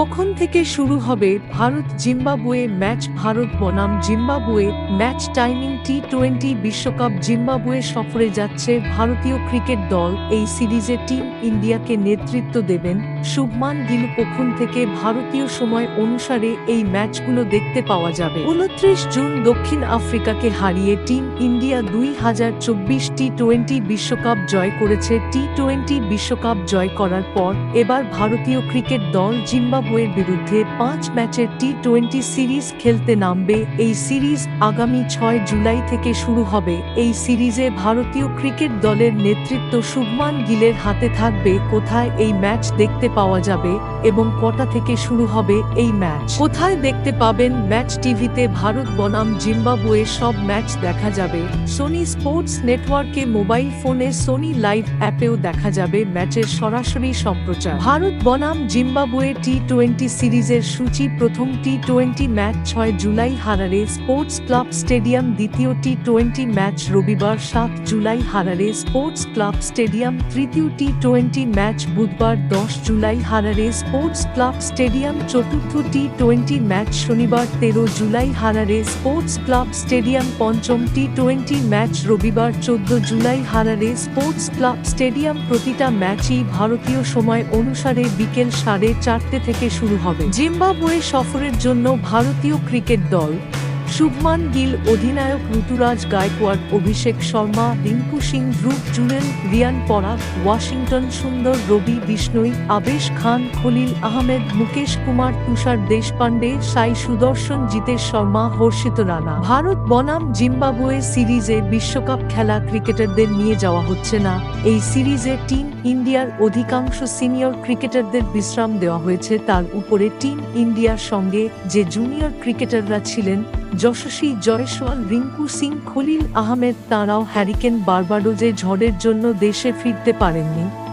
কখন থেকে শুরু হবে ভারত জিম্বাবুয়ে ম্যাচ? ভারত বনাম Zimbabwe match timing T twenty বিশ্বকাপ জিম্বাবুয়ে সফরে যাচ্ছে ভারতীয় ক্রিকেট দল। এই সিরিজে টিম ইন্ডিয়াকে নেতৃত্ব দেবেন। শুভমান গিল কখন থেকে ভারতীয় সময় অনুসারে এই ম্যাচগুলো দেখতে পাওয়া যাবে? উনত্রিশ জুন দক্ষিণ আফ্রিকাকে হারিয়ে টিম ইন্ডিয়া দুই হাজার চব্বিশ টি টোয়েন্টি বিশ্বকাপ জয় করেছে। টি টোয়েন্টি বিশ্বকাপ জয় করার পর এবার ভারতীয় ক্রিকেট দল জিম্বাবুয়ের বিরুদ্ধে পাঁচ ম্যাচের টি টোয়েন্টি সিরিজ খেলতে নামবে এই সিরিজ আগামী ছয় জুলাই থেকে শুরু হবে। এই সিরিজে ভারতীয় ক্রিকেট দলের নেতৃত্ব শুভমান গিলের হাতে থাকবে। কোথায় এই ম্যাচ দেখতে পাওয়া যাবে? এবং কটা থেকে শুরু হবে এই ম্যাচ। কোথায় দেখতে পাবেন ম্যাচ টিভিতে ভারত বনাম জিম্বাবুয়ে সব ম্যাচ দেখা যাবে। সোনি স্পোর্টস নেটওয়ার্কে মোবাইল ফোনে সোনি লাইভ অ্যাপেও দেখা যাবে ম্যাচের সরাসরি সম্প্রচার। ভারত বনাম জিম্বাবুয়ে টি টোয়েন্টি সিরিজের সূচি প্রথম টি টোয়েন্টি ম্যাচ ছয় July Harare sports club stadium, দ্বিতীয় টি টোয়েন্টি ম্যাচ রবিবার সাত July Harare sports club stadium, তৃতীয় টি টোয়েন্টি ম্যাচ বুধবার দশ July Harare sports club stadium চতুর্থ টি টোয়েন্টি ম্যাচ শনিবার তেরো July Harare sports club stadium পঞ্চম টি টোয়েন্টি ম্যাচ রবিবার চোদ্দ July Harare sports club stadium প্রতিটা ম্যাচই ভারতীয় সময় অনুসারে বিকেল সাড়ে চারটে থেকে শুরু হবে। জিম্বাবুয়ে সফরের জন্য ভারতীয় ক্রিকেট দল শুভমান গিল, অধিনায়ক ঋতুরাজ গায়কোয়াড়, অভিষেক শর্মা, রিঙ্কু সিং, ধ্রুব জুনেল রিয়ান পরাগ, ওয়াশিংটন সুন্দর, রবি বিষ্ণই, আবেশ খান, খলিল আহমেদ, মুকেশ কুমার, তুষার দেশপান্ডে সাই সুদর্শন, জিতেশ শর্মা, হর্ষিত রানা। ভারত বনাম জিম্বাবুয়ে সিরিজে বিশ্বকাপ খেলা ক্রিকেটারদের নিয়ে যাওয়া হচ্ছে না। এই সিরিজে টিম ইন্ডিয়ার অধিকাংশ সিনিয়র ক্রিকেটারদের বিশ্রাম দেওয়া হয়েছে। তার উপরে টিম ইন্ডিয়ার সঙ্গে যে জুনিয়র ক্রিকেটাররা ছিলেন যশস্বী জয়সওয়াল রিঙ্কু সিং খলিল আহমেদ তাঁরাও হ্যারিকেন বার্বাডোজে ঝড়ের জন্য দেশে ফিরতে পারেননি।